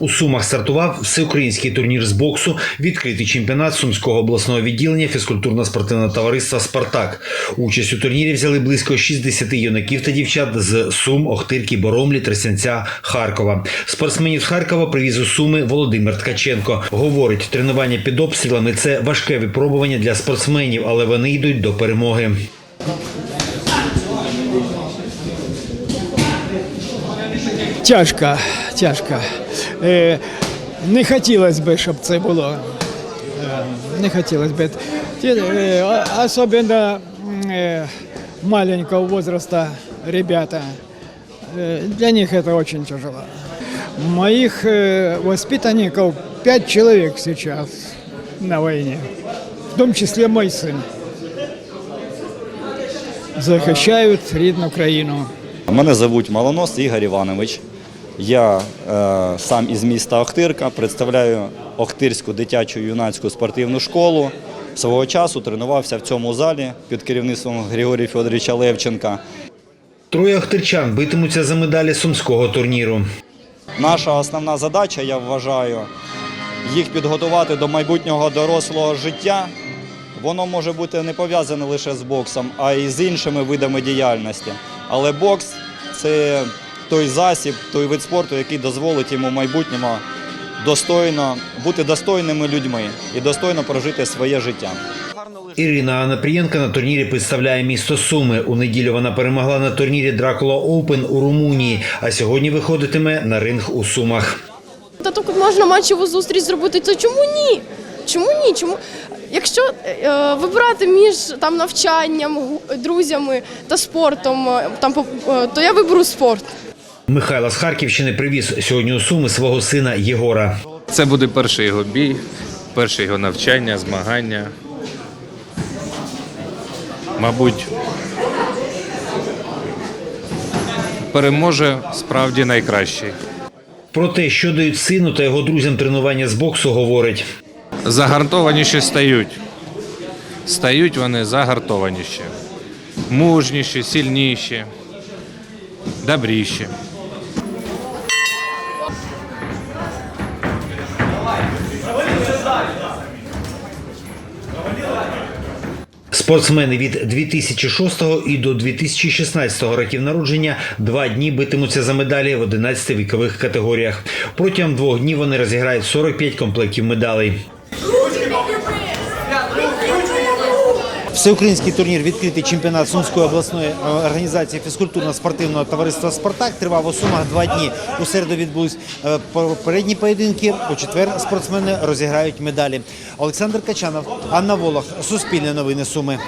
У Сумах стартував всеукраїнський турнір з боксу, відкритий чемпіонат Сумського обласного відділення фізкультурно-спортивного товариства Спартак. Участь у турнірі взяли близько 60 юнаків та дівчат з Сум, Охтирки, Боромлі, Тресянця, Харкова. Спортсменів з Харкова привіз у Суми Володимир Ткаченко. Говорить, тренування під обстрілами це важке випробування для спортсменів, але вони йдуть до перемоги. Тяжко, тяжко. Е, не хотілося б, щоб це було. Е, не хотілося б. Ті, е, а- особливо м, е, маленького возраста ребята. Е, для них это очень тяжело. Моих э, воспитанников пять человек сейчас на войне, в том числе мой сын. Захищають рідну країну. Мене звуть Малонос Ігор Іванович. Я е, сам із міста Охтирка, представляю Охтирську дитячу юнацьку спортивну школу. Свого часу тренувався в цьому залі під керівництвом Григорія Федоровича Левченка. Троє охтирчан битимуться за медалі сумського турніру. Наша основна задача, я вважаю, їх підготувати до майбутнього дорослого життя. Воно може бути не пов'язане лише з боксом, а й з іншими видами діяльності. Але бокс це той засіб, той вид спорту, який дозволить йому в майбутньому достойно бути достойними людьми і достойно прожити своє життя. Ірина Анапрієнка на турнірі представляє місто Суми. У неділю вона перемогла на турнірі Дракула Оупен у Румунії, а сьогодні виходитиме на ринг у Сумах. Та тут можна матчеву зустріч зробити, то чому ні? Чому ні? Чому? Якщо е, вибирати між там навчанням, друзями та спортом, е, там е, то я виберу спорт. Михайло з Харківщини привіз сьогодні у Суми свого сина Єгора. Це буде перший його бій, перше його навчання, змагання. Мабуть, переможе справді найкращий. Про те, що дають сину та його друзям тренування з боксу, говорить. Загартованіші стають. Стають вони загартованіші, мужніші, сильніші, добріші. Спортсмени від 2006 і до 2016 років народження два дні битимуться за медалі в 11 вікових категоріях. Протягом двох днів вони розіграють 45 комплектів медалей. Всеукраїнський турнір відкритий чемпіонат Сумської обласної е, організації фізкультурно-спортивного товариства Спартак тривав у Сумах два дні. У середу відбулись е, попередні поєдинки. У четвер спортсмени розіграють медалі. Олександр Качанов, Анна Волох, Суспільне новини Суми.